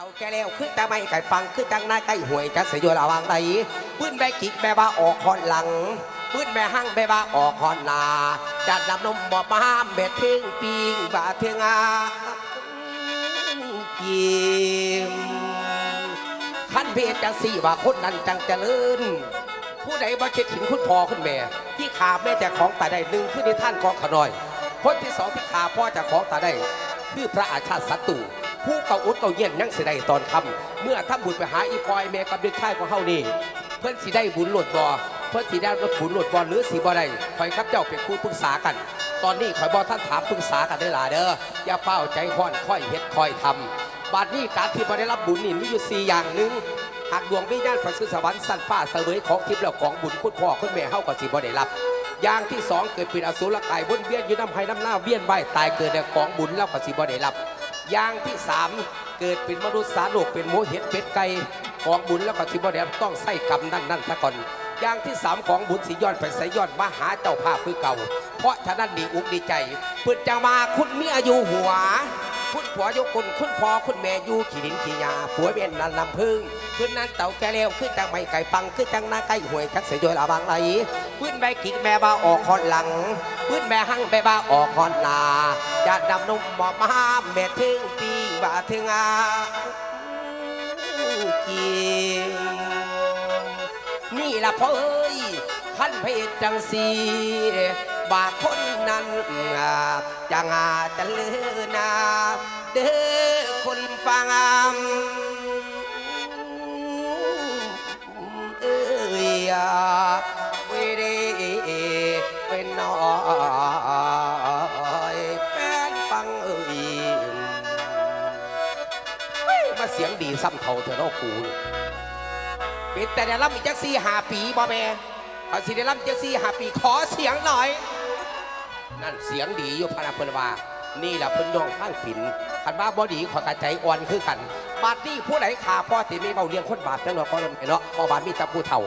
เท่าแก่แล้วขึ้นแต่ไม่ไก่ฟังขึ้นจังหน้าใกล้หวยจะเสียอยู่ระว่างไหนปืนแม่กิกแม่ว่าออกคอนหลังปืนแม่หั่งแม่ว่าออกคอนหนาจัดนำนมบ่มาห้ามเบ็ดทิ้งปิงบาเทงอากิมขั้นเพศจังสี่ว่าคนนั้นจังเจริญผู้ใดบ่คิดถึงคุณพ่อคุณแม่ ที่ขาแม่แต่ของตาได้หนึ่งคือในท่านของขน้อย คนที่สองที่ขาพ่อจะของตาได้ คือพระอาชาติศัตรู ผู้เก่าอุดเก่าเย็นนั่งเสิได้ตอนคำเมื่อทำบุญไปหาอีพอยแม่กับเด็กชายของเฮานี่เพื่อนสิได้บุญหลดบ่เพื่อนสิได้รับบุญหลดบ่หรือสิบ่ได้คอยครับเจ้าเป็นคู่ปรึกษากัน ตอนนี้คอยบอท่านถามปรึกษากันได้หลายเด้ออย่าเฝ้าใจค้อนค่อยเฮ็ดค่อยทำบัดนี้การที่บ่ได้รับบุญนี่มีอยู่สี่อย่างหนึ่งหากดวงวิญญาณประสุสวรรค์สั่นฟ้าเสวยของทิพย์แล้วของบุญคุณพ่อคุณแม่เฮาก็สิบ่ได้รับอย่างที่สองเกิดเป็นอสุรกายวนเวียนอยู่น้ำไห้น้ำหน้าเวียนว่ายตายเกิดในของบุญแล้วก็สิบ่ได้รับ อย่างที่สามเกิดเป็นมนุษย์สาโลกเป็นโมเห็ดเป็ดไก่ของบุญแล้วก็สิบ่ได้รับต้องใส่กรรมนั่นนั่นซะก่อนอย่างที่สามของบุญสีย้อนไปใส่ย้อนมาหาเจ้าภาพคือเก่า เพราะฉะนั้นดีอุกดีใจเพื่นจะมาคุณมีอายุหัว คุณผัวยกคุณคุณพ่อคุณแม่อยู่ขี่ดินขี่ยาผัวเมียนนันลำพึ่งพื้นนั้นเต่าแกเลวขึ้นจังไม่ไก่ฟังขึ้นจังหน้าไก่หวยชักเสียโยละบางไหลพื้นใบกิ่งแม่บ้าออกคอนหลังพื้นแม่หั่งแม่บ้าออกคอนหนาญาติดำนุ่มหมอมาแม่ถึงปีบาถึงอากิมนี่ละพ่อเอ้ยขั้นเพศจังสี บาคนนั้นจังอาจะลือนาเด้อคนฟังเอ้ยอ่าเวเดเป็นน้อยแฟนฟังเอ้ยมาเสียงดีซ้ำเท่าเธอเนาะกูนี่ปิดแต่ได้รับอีกจักสี่หาปีบ่แม่เอาสิได้รับจักสี่หาปีขอเสียงหน่อย นั่นเสียงดีอยู่พะนาเพิ่นว่า นี่แหละเพิ่นน้องข้างผินคันว่าบ่ดีขอกระใจอ่อนคือกันบาดนี้ผู้ใดขาพ่อติมีเบาเลี้ยงคนบาปจังเนาะพ่อเนาะพ่อบาดมีต่ผู้เฒ่า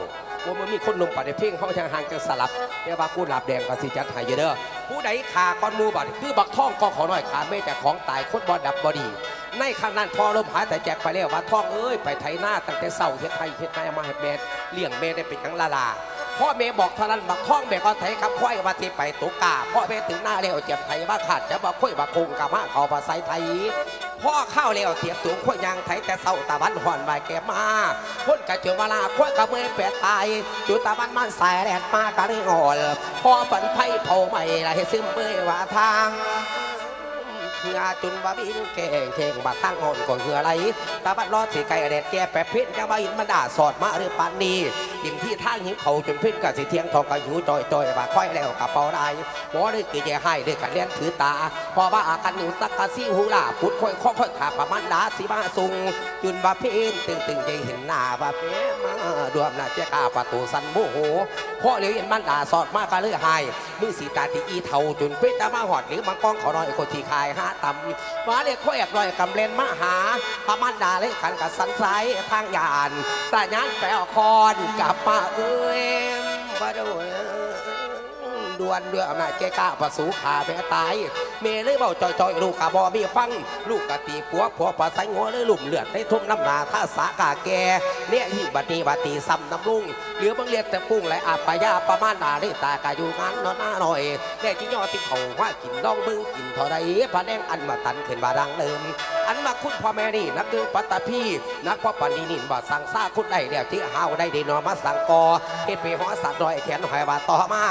ว่ามันมีคนหนุ่มปัดในเพลงเขาจังห่างจังสลับเรียกว่ากูหลาบแดงก็สิจัดห้อยู่เด้อผู้ใดขาก้อนมูบาดคือบักท่องก็ขอหน้อยขาแม่แต่ของตายคนบ่ดับบ่ดีในขณะนั้นพอลมหายแต่แจกไปแล้วว่าท่องเอ้ยไปไถหน้าตั้งแต่เศร้าเฮ็ดไทยเฮ็ดไทยมาให้แม่เลี้ยงแม่ได้เป็นครั้งลาลา พ่อแม่บอกเท่านั้นบักท่องแม่ก็ไถครับค่อยว่าที่ไปตุกาพ่อแม่ถึงหน้าแล้วเจ็บไทยว่าขาดจะมาค่อยมาคงกับมาเขาภาษาไทยพ่อข้าแล้วเตียบตัวค่อยยางไทยแต่เศร้าตะวันห่อนใบแก่มาพ้นกะเจอมาลาค่อยกับเมื่อแปดตายจุตะวันมันสายแดดมากะเลยอ่อนพ่อฝันไพ่เผาใหม่ละให้ซึมเมื่อว่าทาง เหือจุนบาบินเก่งเข่งบาตั้งอ่อนก่อนเหือไหลตาบัดรอดสีไก่เด็ดแก่แปะเพชรจะมาอินมันด่าสอดมาหรือปานนี้ดิมที่ทางหิวเขาจนพชรกับสีเทียงทองกับหิวจอยจอยบาค่อยแล้วกับเปาได้หมอได้กี่แย่ให้ได้กันเลี้ยนถือตา พอว่าอากันอยู่สักกะซี่หูล่าพุดค่อยค่อยขาประมันดาสีมาสุงจุนบาเพนตึงตึงใจเห็นหน้าบาเพมา ดวมน้าเจ้ากาประตูสันโมโหพ่อเหลียวเห็นมันด่าสอดมากกันเลยหายมือสีตาที่อีเทาจนเพชรจะมาหอดหรือมังกรขอน้อยคนที่ขายหาตำมาเรียกค่อยแอกลอยกำเลนมาหาพระมันดาเลยขันกับสันไซทางยานสายานแปลคอนกลับมาเอ้ยมาดูดวนเรืออำนาจแกกล้าประสูขาแม่ตาย เมเลยเบาจอยๆ ลูกกะบอมีฟัง ลูกกะตีผัวผัวปะไสงัวเลยลุ่มเลือดในทุ่มน้ำหนาท่าสากาแกเนี่ยหิบัดนีบัดตีซ้ำน้ำลุงเหลือบังเรียกแต่ฟุ้งไหลอาปายาประมาณนาเลยตากาอยู่งานนอนหน้าหน่อยแน่ที่ยอที่เขาว่ากินน้องมึงกินเท่าไรพระแดงอันมาตันขึ้นมาดังเดิม อันมาคุณพ่อแม่นี่นักเกินปัตตพีนักพ่อปันนีนินบ่สั่งซาคุณได้เดียวที่ห้าวได้ดีนอมาสั่งกอเฮ็ดไปหัวสัตว์ดอยแขนหอยบาต่อมา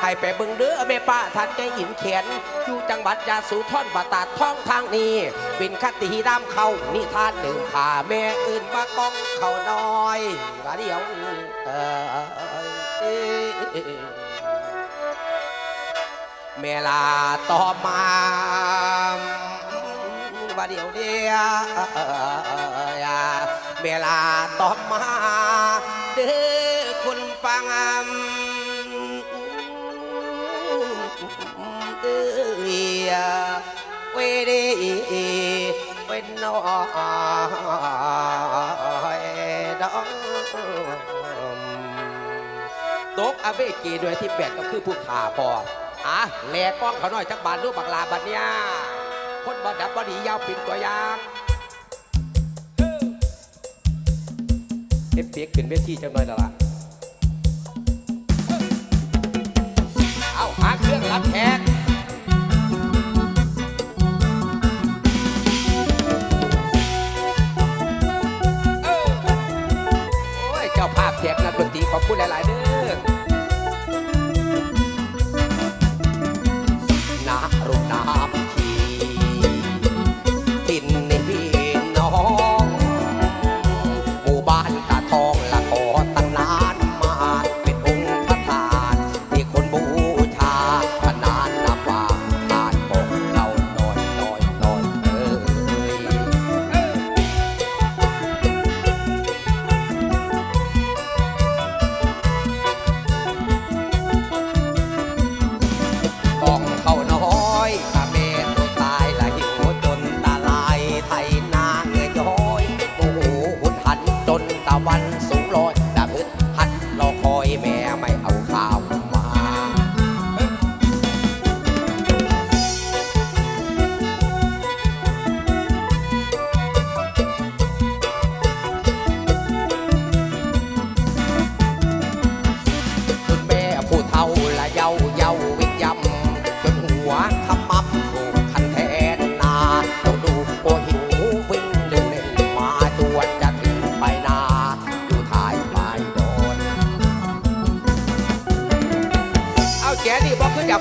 ให้ไปเบิ่งเด้อแม่ป้าทันใจหินเขียนอยู่จังหวัดยาสูท่อนปตาดท้องทางนี้เป็นคติดามเขานี่ทานดื่มขาแม่อื่นมากองเขาน้อยว่าเดียวเมลาต่อมาว่าเดียวเดียเวลาต่อมาเด้อคุณฟังเอ้ยเวเดเป็นนอ ตกอเวกีด้วยที่แปดก็คือผู้ขาพออะแหลกก้องเขาหน่อยจักบาทรูปบักลาบัดเนี่ยคนบอดับบอดียาวปิ่นตัวยางเอฟเฟกขึ้นเวทีจังหน่อยละล่ะ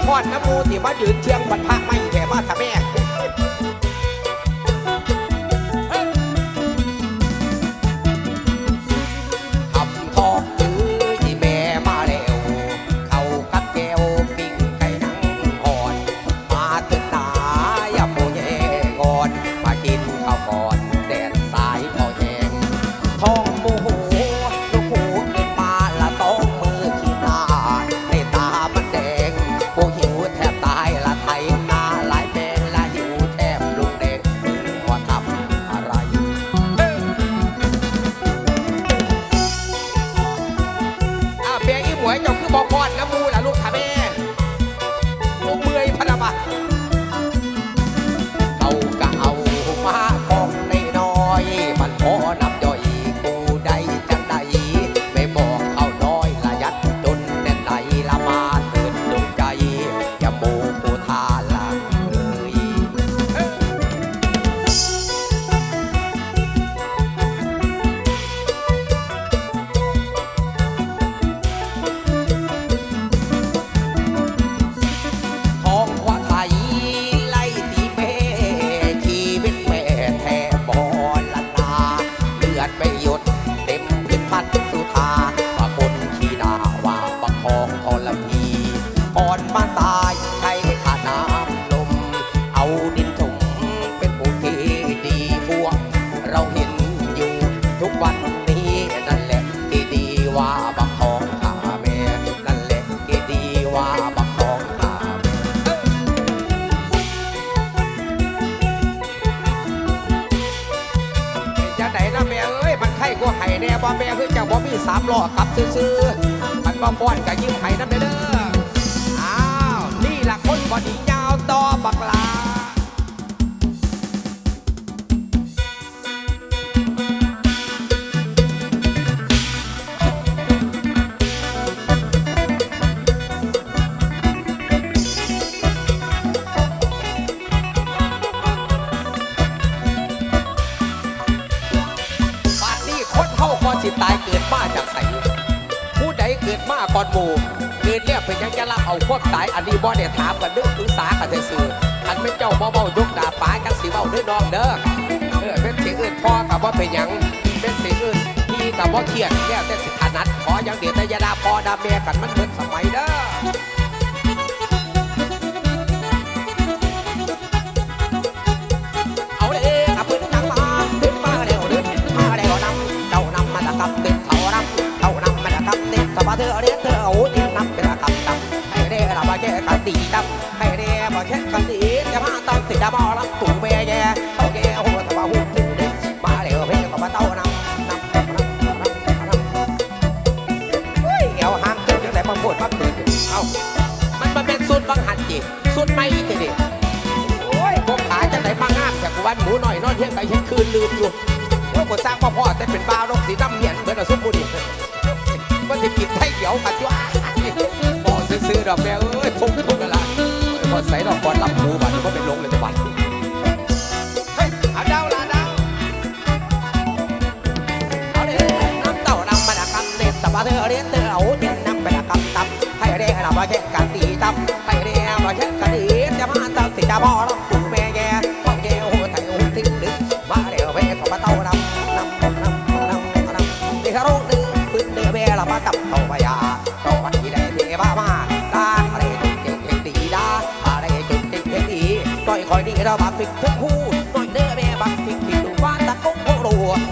พอดน้ำมูที่มายืนเชียงวันพระไม่แห่มาทะแม่ บ่มีสามล้อกับซื่อๆมันบ่ฟ้อนก็ยิ้มไห้นั่นเด้ออ้าวนี่ล่ะคนบ่ดีย กิดมาก่อนหมู่เกิดแล้วเป็นยังจะรับเอาความตายอันนี้บ่ได้ถามกันด้อปรึกษากันซื่ออันเป็นเจ้าบ่เว้ายกดาบปาจังสิเว้าเด้อน้องเด้อเออเป็นเสียงอื่นพ่อกับบ่เป็นยังเป็นเสียงอื่นพี่กับบ่เครียดแล้วแต่สิถนัดขออย่างเดียวแต่ยาดาพ่อดาแม่กันมันเบิดสมัยเด้อเอาเลยขับขึ้นทางมาขึ้นมาเร็วขึ้นมาเร็วนำเจ้านำมาตะกับติดเขานำเจ้านำมาตะกับติดกับมาเธอเรียก กันตีดำให้เด้มาแค่กันตีจะมาต้องติดดำเอาลับตู่เบียแย่เอาแย่หัวตะบ่าหูถึงเด็กมาเร็วเพ่กับมาเต้านำนำนำนำนำนำเฮ้ยเอวห้ามเกิดยังไงมาพูดมาเกิดเอามันมันเป็นสุดบังหันจิสุดไม่ทีเดียวโอ้ยพวกขาจะไหนมางามจากวันหมูหน่อยนอนเที่ยงไปเที่ยงคืนลืมอยู่ว่าบบ่สร้างพ่อพ่อแต่เป็นบ้าวรกสีน้ำเหียนเหมือนกับซุปบุรีมันจะกินไทยเหี่ยวกันจ้าบอกซื้อดอกแม่เอ้ยทุ่มทุ่มกันละ พอใส่ดอกบอลรับหูบัตรก็เป็นลงเลยจะบัตรเฮ้ยเอาดาวละดาวเอาเด้น้ำเต้าน้ำมันกำเด็ดตะบะเธอเรียนเธอเอาเด่นน้ำไปละกำตับให้เรียกเรามาแค่กัน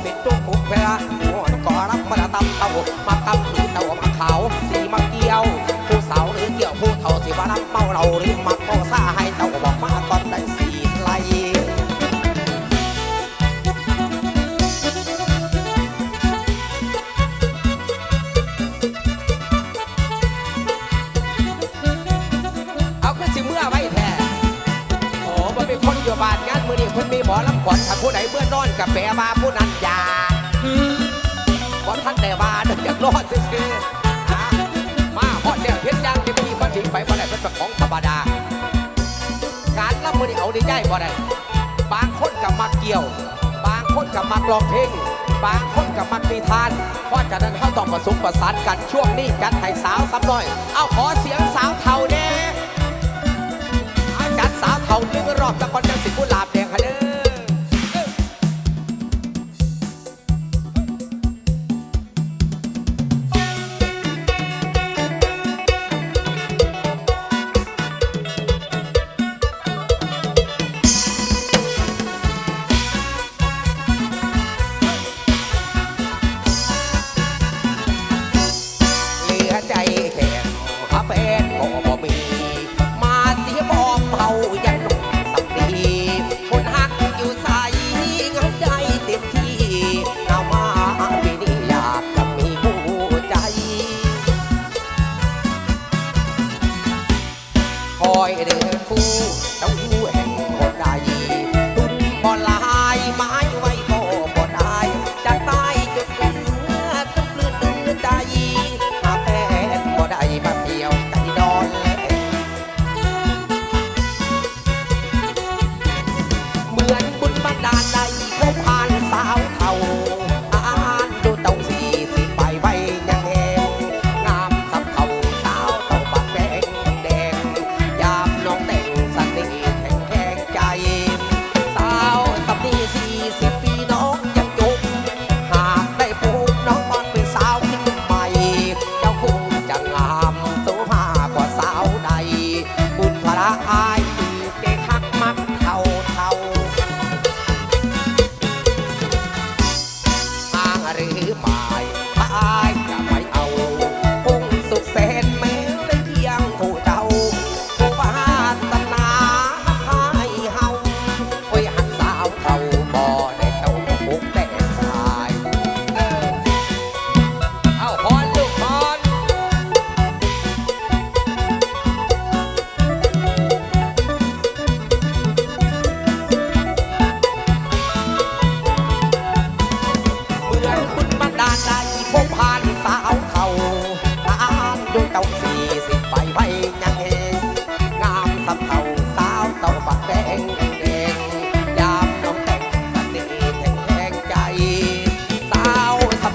เป็นจุกปุกเพลหัวก่อรับมาตำเต้ามากำหรือเต้ามาขาวสีมาเกี่ยวผู้สาวหรือเกี่ยวผู้เฒ่าสิว่าน้ำเมาเราหรือมักโมซาให้เต้าบอกมาก่อนได้สีไลเอาขึ้นสิเมื่อไว้แท้โอ้มันเป็นคนอยู่บ้าน นมือนี่เพิ่นมีหมอลำขวัญถ้าผู้ใดเมื่อนอนกับแปรมาผู้นั้นอยาบอท่านแต่มาเด็กอยากรอดซื่อๆอะมาฮอดเนี่ยเพียงยังเจะมีบันทิงไปบ่ได้เป็นของธรรมดา การรับมือนี่เอาดีใจบ่ได้บางคนกับมักเกี่ยว บางคนกับมักร้องเพลงบางคนกับมักนิทาน เพราะฉะนั้นเขาต้องผสมประสานกันช่วงนี้กันให้สาวซ้ำน่อย เอาขอเสียงสาวเท่าแน่อาจารย์สาวเท่านึงรอบตะกอนจังสิกุหลาบ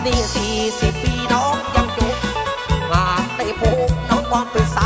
นี่สี่สิบปีน้องยังจุกหากได้พบน้องตอนเป็นสา